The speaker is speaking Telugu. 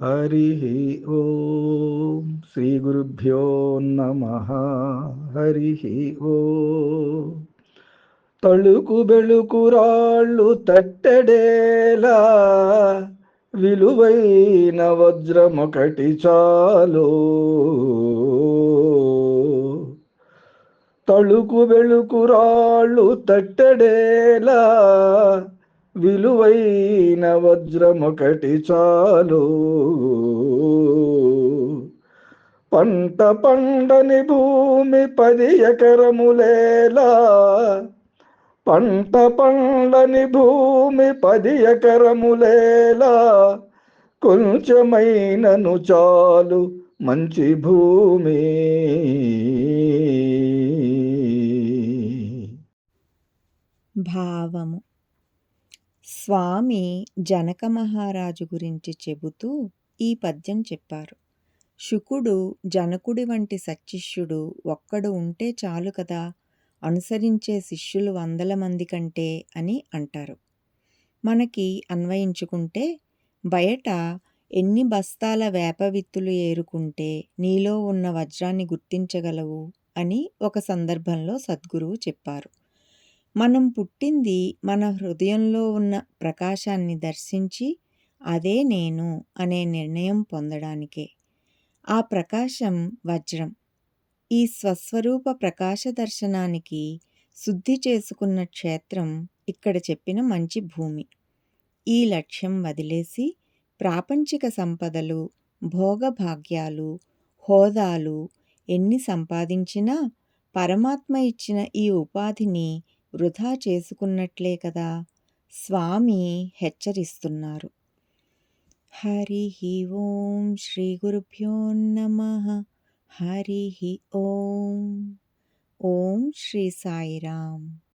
హరి ఓం శ్రీ గురుభ్యో నమ హరి ఓ. తళుకు బెళుకు రాళ్ళు తట్టెడేలా విలువైన వజ్రమొకటి చాలు. తళుకు బెళుకు రాళ్ళు తట్టెడేలా విలువైన వజ్రమొకటి చాలు. పంట పండని భూమి పది ఎకరములేలా. పంట పండని భూమి పది ఎకరములేలా. కొంచెమైనను చాలు మంచి భూమి. భావము స్వామి జనక మహారాజు గురించి చెబుతూ ఈ పద్యం చెప్పారు. శుకుడు జనకుడి వంటి సచ్చిష్యుడు ఒక్కడు ఉంటే చాలు కదా అనుసరించే శిష్యులు వందల మంది కంటే అని అంటారు. మనకి అన్వయించుకుంటే బయట ఎన్ని బస్తాల వేప విత్తులు ఏరుకుంటే నీలో ఉన్న వజ్రాన్ని గుర్తించగలవు అని ఒక సందర్భంలో సద్గురువు చెప్పారు. మనం పుట్టింది మన హృదయంలో ఉన్న ప్రకాశాన్ని దర్శించి అదే నేను అనే నిర్ణయం పొందడానికే. ఆ ప్రకాశం వజ్రం. ఈ స్వస్వరూప ప్రకాశ దర్శనానికి శుద్ధి చేసుకున్న క్షేత్రం ఇక్కడ చెప్పిన మంచి భూమి. ఈ లక్ష్యం వదిలేసి ప్రాపంచిక సంపదలు భోగభాగ్యాలు హోదాలు ఎన్ని సంపాదించినా పరమాత్మ ఇచ్చిన ఈ ఉపాధిని వృధా చేసుకున్నట్లే కదా స్వామి హెచ్చరిస్తున్నారు. హరి ఓం శ్రీ గురుభ్యో నమ. హరి ఓం. ఓం శ్రీ సాయిరామ్.